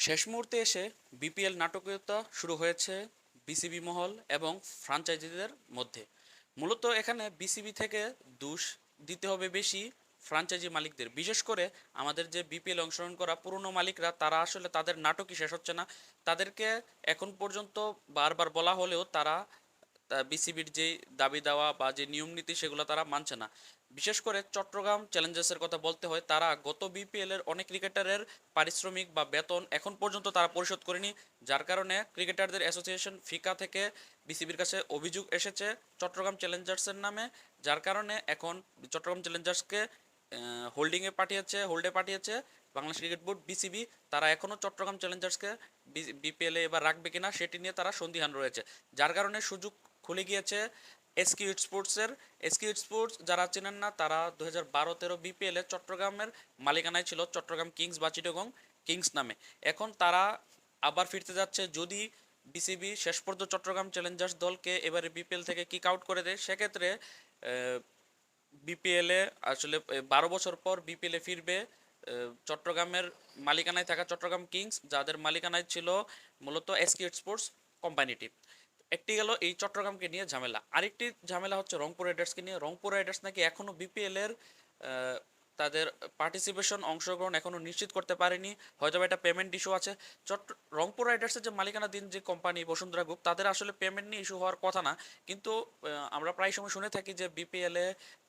শেষ মুহূর্তে এসে বিপিএল নাটকীয়তা শুরু হয়েছে বিসিবি মহল এবং ফ্রাঞ্চাইজিদের মধ্যে। মূলত এখানে বিসিবি থেকে দোষ দিতে হবে বেশি ফ্রাঞ্চাইজি মালিকদের। বিশেষ করে আমাদের যে বিপিএল অংশগ্রহণ করা পুরনো মালিকরা, তারা আসলে তাদের নাটকই শেষ হচ্ছে না। তাদেরকে এখন পর্যন্ত বারবার বলা হলেও তারা বিসিবির যে দাবি দেওয়া বা যে নিয়ম নীতি, সেগুলো তারা মানছে না। বিশেষ করে চট্টগ্রাম চ্যালেঞ্জার্সের কথা বলতে হয়, তারা গত বিপিএল এর অনেক ক্রিকেটারের পারিশ্রমিক বা বেতন এখন পর্যন্ত তারা পরিশোধ করেনি, যার কারণে ক্রিকেটারদের অ্যাসোসিয়েশন ফিকা থেকে বিসিবির কাছে অভিযোগ এসেছে চট্টগ্রাম চ্যালেঞ্জার্সের নামে, যার কারণে এখন চট্টগ্রাম চ্যালেঞ্জার্সকে হোল্ডিংয়ে পাঠিয়েছে হোল্ডে পাঠিয়েছে বাংলাদেশ ক্রিকেট বোর্ড বিসিবি তারা এখনও চট্টগ্রাম চ্যালেঞ্জার্সকে বিপিএল এবার রাখবে কিনা সেটি নিয়ে তারা সন্দিহান রয়েছে, যার কারণে সুযোগ খুলে গিয়েছে এসকিউ স্পোর্টসের এসকিউ স্পোর্টস যারা চেনেন না, তারা দু হাজার বারো তেরো বিপিএল চট্টগ্রামের মালিকানায় ছিল চট্টগ্রাম কিংস বা চিটগং কিংস নামে। এখন তারা আবার ফিরতে যাচ্ছে, যদি বিসিবি শেষ পর্যন্ত চট্টগ্রাম চ্যালেঞ্জার্স দলকে এবারে বিপিএল থেকে কিক আউট করে দেয়, সেক্ষেত্রে বিপিএলে আসলে বারো বছর পর বিপিএলে ফিরবে চট্টগ্রামের মালিকানায় থাকা চট্টগ্রাম কিংস, যাদের মালিকানায় ছিল মূলত এসকিউ স্পোর্টস কোম্পানিটি। একটি গেল এই চট্টগ্রামকে নিয়ে ঝামেলা। আরেকটি ঝামেলা হচ্ছে রংপুর রাইডার্সকে নিয়ে। রংপুর রাইডার্স নাকি এখনও বিপিএল এর তাদের পার্টিসিপেশন অংশগ্রহণ এখনও নিশ্চিত করতে পারেনি। হয়তো এটা পেমেন্ট ইস্যু আছে। চট্ট রংপুর রাইডার্সের যে মালিকানা দিন যে কোম্পানি বসুন্ধরা গ্রুপ তাদের আসলে পেমেন্ট নিয়ে ইস্যু হওয়ার কথা না। কিন্তু আমরা প্রায় সময় শুনে থাকি যে বিপিএল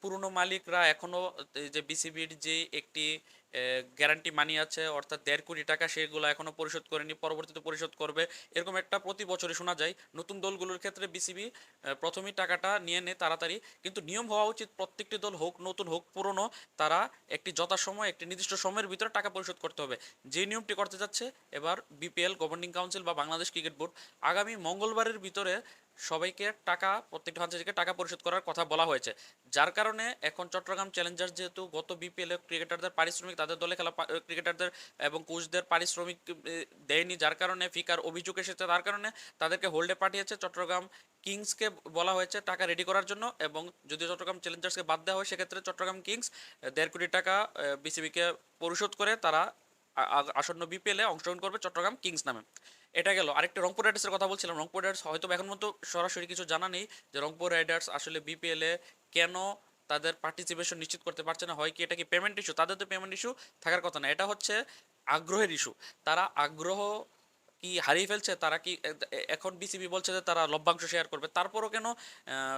পুরনো মালিকরা এখনও যে বিসিবির যে একটি গ্যারান্টি মানি আছে, অর্থাৎ দেড় কোটি টাকা সেগুলো এখনও পরিশোধ করেনি, পরবর্তীতে পরিশোধ করবে। এরকম একটা প্রতি বছরে শোনা যায়, নতুন দলগুলোর ক্ষেত্রে বিসিবি প্রথমেই টাকাটা নিয়ে নেয় তাড়াতাড়ি। কিন্তু নিয়ম হওয়া উচিত প্রত্যেকটি দল হোক, নতুন হোক, পুরনো, তারা একটি যথাসময়, একটি নির্দিষ্ট সময়ের ভিতরে টাকা পরিশোধ করতে হবে। যে নিয়মটি করতে যাচ্ছে, এবার বিপিএল গভর্নিং কাউন্সিল বা বাংলাদেশ ক্রিকেট বোর্ড আগামী মঙ্গলবারের ভিতরে সবাইকে টাকা, প্রত্যেকটি ফ্রাঞ্চাইজিকে টাকা পরিশোধ করার কথা বলা হয়েছে। যার কারণে এখন চট্টগ্রাম চ্যালেঞ্জার্স যেহেতু গত বিপিএল ক্রিকেটারদের পারিশ্রমিক, তাদের দলে খেলা ক্রিকেটারদের এবং কোচদের পারিশ্রমিক দেয়নি, যার কারণে ফিকার অভিযোগ এসেছে তার কারণে তাদেরকে হোল্ডে পাঠিয়েছে চট্টগ্রাম কিংসকে বলা হয়েছে টাকা রেডি করার জন্য এবং যদি চট্টগ্রাম চ্যালেঞ্জার্সকে বাদ দেওয়া হয়, সেক্ষেত্রে চট্টগ্রাম কিংস দেড় কোটি টাকা বিসিবিকে পরিশোধ করে তারা আসন্ন বিপিএলে অংশগ্রহণ করবে চট্টগ্রাম কিংস নামে। এটা গেল। আরেকটা রংপুর রাইডার্সের কথা বলছিলাম। রংপুর রাইডার্স হয়তো এখন মতো সরাসরি কিছু জানা নেই যে রংপুর রাইডার্স আসলে বিপিএলে কেন তাদের পার্টিসিপেশন নিশ্চিত করতে পারছে না, হয় কি এটা কি পেমেন্ট ইস্যু তাদের তো পেমেন্ট ইস্যু থাকার কথা না। এটা হচ্ছে আগ্রহের ইস্যু তারা আগ্রহ কি হারিয়ে ফেলছে? তারা কি এখন বিসিবি বলছে যে তারা লভ্যাংশ শেয়ার করবে। তারপরও কেন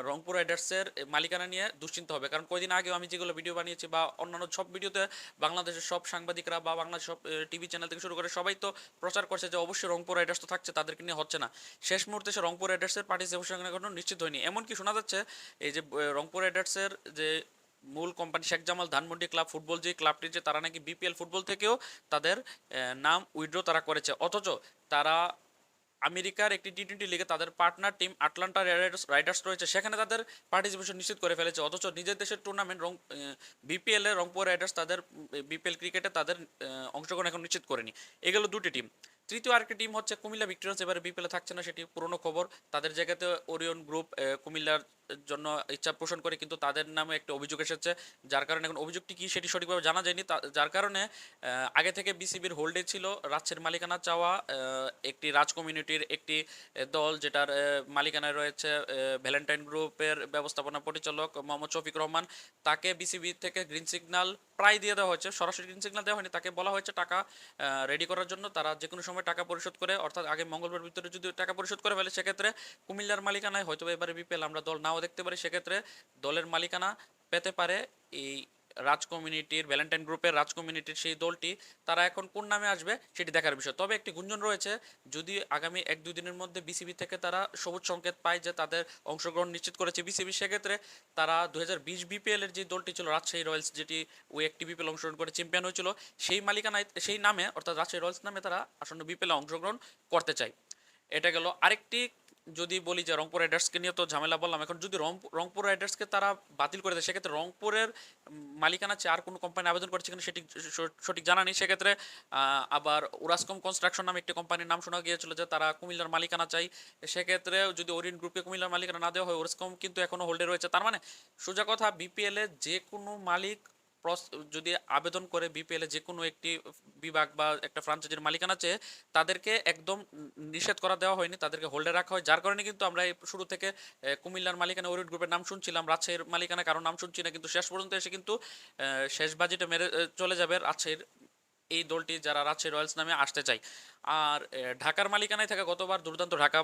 রংপুর রাইডার্সের মালিকানা নিয়ে দুশ্চিন্তা হবে? কারণ কয়দিন আগেও আমি যেগুলো ভিডিও বানিয়েছি বা অন্যান্য সব ভিডিওতে বাংলাদেশের সব সাংবাদিকরা বা বাংলাদেশ সব টিভি চ্যানেল থেকে শুরু করে সবাই তো প্রচার করছে যে অবশ্যই রংপুর রাইডার্স তো থাকছে, তাদেরকে নিয়ে হচ্ছে না। শেষ মুহূর্তে সে রংপুর রাইডার্সের পার্টিসিপেশন এখনও নিশ্চিত হয়নি। এমনকি শোনা যাচ্ছে, এই যে রংপুর রাইডার্সের যে মূল company Sheikh Jamal Dhanmondi club football যে ক্লাবটি যে তারা নাকি বিপিএল ফুটবল থেকেও তাদের নাম উইড্রো তারা করেছে। অথচ তারা আমেরিকার একটি টি টোয়েন্টি লিগে তাদের partner team Atlanta riders riders রয়েছে। সেখানে তাদের পার্টিসিপেশন নিশ্চিত করে ফেলেছে। অথচ নিজের দেশের টুর্নামেন্ট রং বিপিএল রংপুর রাইডার্স তাদের বিপিএল ক্রিকেটে তাদের অংশগ্রহণ এখন নিশ্চিত করেনি। এগুলো দুটি টিম তৃতীয় আরেকটি টিম হচ্ছে কুমিল্লা ভিক্টোরিয়ান্স, এবারে বিপিএলে থাকছে না সেটি পুরনো খবর। তাদের জায়গাতে ওরিয়ন গ্রুপ কুমিল্লার জন্য ইচ্ছা পোষণ করে, কিন্তু তাদের নামে একটি অভিযোগ এসেছে, যার কারণে এখন অভিযোগটি কি সেটি সঠিকভাবে জানা যায়নি। যার কারণে আগে থেকে বিসিবির হোল্ডে ছিল রাজের মালিকানা চাওয়া একটি রাজ কমিউনিটির একটি দল যেটার মালিকানায় রয়েছে ভ্যালেন্টাইন গ্রুপের ব্যবস্থাপনা পরিচালক মোহাম্মদ শফিক রহমান। তাকে বিসিবি থেকে গ্রিন সিগন্যাল প্রায় দিয়ে দেওয়া হয়েছে, সরাসরি গ্রিন সিগন্যাল দেওয়া হয়নি, তাকে বলা হয়েছে টাকা রেডি করার জন্য, তারা যে কোনো সময় টাকা পরিশোধ করে, অর্থাৎ আগে মঙ্গলবার ভিতরে যদি টাকা পরিশোধ করে ফেলে, সেক্ষেত্রে কুমিল্লার মালিকানায় হয়তো এবারে বিপিএল আমরা দল নাও দেখতে পারি। সেক্ষেত্রে দলের মালিকানা পেতে পারে এই রাজ কমিউনিটির ভ্যালেন্টাইন গ্রুপের রাজ কমিউনিটির সেই দলটি, তারা এখন কোন নামে আসবে সেটি দেখার বিষয়। তবে একটি গুঞ্জন রয়েছে, যদি আগামী এক দুই দিনের মধ্যে বিসিবি থেকে তারা সবুজ সংকেত পায় যে তাদের অংশগ্রহণ নিশ্চিত করেছে বিসিবি সেক্ষেত্রে তারা দু হাজার বিশ বিপিএল এর যে দলটি ছিল, রাজশাহী রয়্যালস যেটি ওই একটি বিপিএল অংশগ্রহণ করে চ্যাম্পিয়ন হয়েছিল, সেই মালিকানায়, সেই নামে, অর্থাৎ রাজশাহী রয়্যালস নামে তারা আসন্ন বিপিএল অংশগ্রহণ করতে চায়। এটা গেল আরেকটি যদি বলি যে রংপুর রাইডার্সকে নিয়ে তো ঝামেলা বললাম, এখন যদি রংপুর রাইডার্সকে তারা বাতিল করে দেয়, সেক্ষেত্রে রংপুরের মালিকানা চেয়ে আর কোনো কোম্পানি আবেদন করছে কিনা সেটি সঠিক জানা নেই। সেক্ষেত্রে আবার উরাসকম কনস্ট্রাকশন নামে একটি কোম্পানির নাম শোনা গিয়েছিল যে তারা কুমিল্লার মালিকানা চাই। সেক্ষেত্রে যদি ওরিয়ন গ্রুপকে কুমিল্লার মালিকানা না দেওয়া হয় উরাসকম কিন্তু এখনও হোল্ডে রয়েছে। তার মানে সোজা কথা বিপিএলে যে কোনো মালিক যদি আবেদন করে বিপিএল যে কোনো একটি বিভাগ বা একটা ফ্রাঞ্চাইজির মালিকানা চেয়ে তাদেরকে একদম নিষেধ করা দেওয়া হয়নি, তাদেরকে হোল্ডে রাখা হয়। যার কারণে কিন্তু আমরা শুরু থেকে কুমিল্লার মালিকানা ওরিট গ্রুপের নাম শুনছিলাম, রাজশাহীর মালিকানা কারও নাম শুনছি না, কিন্তু শেষ পর্যন্ত এসে কিন্তু শেষ বাজেটে মেরে চলে যাবে রাজশাহীর এই দলটি যারা রাজশাহী রয়্যালস নামে আসতে চায়। আর ঢাকার মালিকানায় থাকা গতবার দুর্দান্ত ঢাকা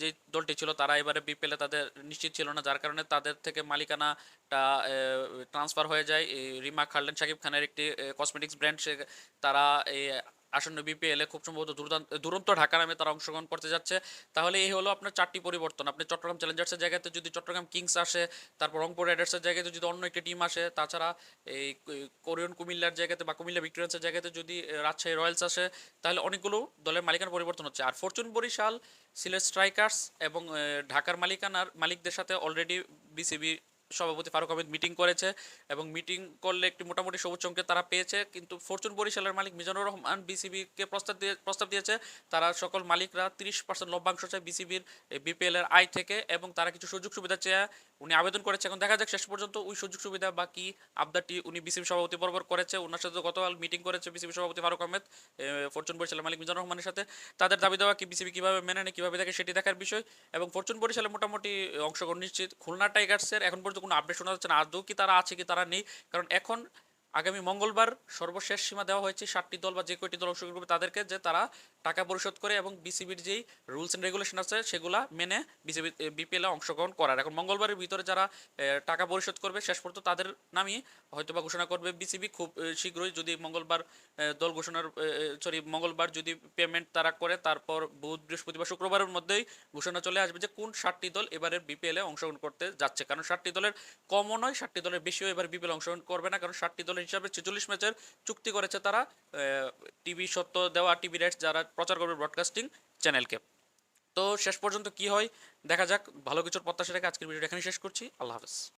যে দলটি ছিল তারা এবারে বিপিএলে তাদের নিশ্চিত ছিল না, যার কারণে তাদের থেকে মালিকানাটা ট্রান্সফার হয়ে যায়। রিমা খার্লেন শাকিব খানের একটি কসমেটিক্স ব্র্যান্ড সে তারা এই আসন্ন বিপিএলে খুব সম্ভবত দুরন্ত ঢাকা নামে তারা অংশগ্রহণ করতে যাচ্ছে। তাহলে এই হলো আপনার চারটি পরিবর্তন। আপনি চট্টগ্রাম চ্যালেঞ্জার্সের জায়গাতে যদি চট্টগ্রাম কিংস আসে, তারপর রংপুর রাইডার্সের জায়গাতে যদি অন্য একটি টিম আসে, তাছাড়া এই কোরিয়ন কুমিল্লার জায়গাতে বা কুমিল্লা ভিক্টোরিয়ান্সের জায়গাতে যদি রাজশাহী রয়্যালস আসে, তাহলে অনেকগুলো দলের মালিকানা পরিবর্তন হচ্ছে। আর ফরচুন বরিশাল সিলেট স্ট্রাইকার্স এবং ঢাকার মালিকানার মালিকদের সাথে অলরেডি বিসিবি সভাপতি ফারুক আহমেদ মিটিং করেছে এবং মিটিং করলে একটি মোটামুটি সবুজ সংকেত তারা পেয়েছে। কিন্তু ফরচুন বরিশালের মালিক মিজানুর রহমান বিসিবিকে প্রস্তাব দিয়ে প্রস্তাব দিয়েছে। তারা সকল মালিকরা তিরিশ পার্সেন্ট লভ্যাংশ চায় বিসিবির বিপিএলের আয় থেকে এবং তারা কিছু সুযোগ সুবিধা চেয়ে উনি আবেদন করেছে। এখন দেখা যাক, শেষ পর্যন্ত ওই সুযোগ সুবিধা বা কি আবদারটি উনি বিসিবি সভাপতি বরাবর করেছে। ওনার সাথে গতকাল মিটিং করেছে বিসিবি সভাপতি ফারুক আহমেদ ফরচুন বরিশালের মালিক মিজানুর রহমানের সাথে। তাদের দাবি দেওয়া কি বিসিবি কীভাবে মেনে নেয়, কীভাবে দেখে সেটি দেখার বিষয়। এবং ফরচুন বরিশালে মোটামুটি, অংশগ্রহণ নিশ্চিত। খুলনা টাইগার্সের এখন পর্যন্ত কোনো আপডেট শোনা যাচ্ছে না। আদৌ কি তারা আছে কি তারা নেই? কারণ এখন আগামী মঙ্গলবার সর্বশেষ সীমা দেওয়া হয়েছে সাতটি দল বা যে কয়টি দল অংশগ্রহণ করবে তাদেরকে, যে তারা টাকা পরিশোধ করে এবং বিসিবির যেই রুলস অ্যান্ড রেগুলেশন আছে সেগুলা মেনে বিসিবি বিপিএলে অংশগ্রহণ করার। এখন মঙ্গলবারের ভিতরে যারা টাকা পরিশোধ করবে শেষ পর্যন্ত তাদের নামই হয়তো বা ঘোষণা করবে বিসিবি খুব শীঘ্রই যদি মঙ্গলবার দল ঘোষণার সরি, মঙ্গলবার যদি পেমেন্ট তারা করে তারপর বুধ, বৃহস্পতিবার, শুক্রবারের মধ্যেই ঘোষণা চলে আসবে যে কোন সাতটি দল এবারের বিপিএলে অংশগ্রহণ করতে যাচ্ছে। কারণ সাতটি দলের কমও নয়, সাতটি দলের বেশিও এবার বিপিএল অংশগ্রহণ করবে না। কারণ সাতটি দলের হিসাবে ছেচল্লিশ ম্যাচের চুক্তি করেছে তারা টিভি সত্য দেওয়া, টিভি রাইটস যারা প্রচার করবে ব্রডকাস্টিং চ্যানেলকে তো শেষ পর্যন্ত কি হয়? দেখা যাক, ভালো কিছুর প্রত্যাশা রেখে আজকের ভিডিওটা এখানে শেষ করছি। আল্লাহ হাফেজ।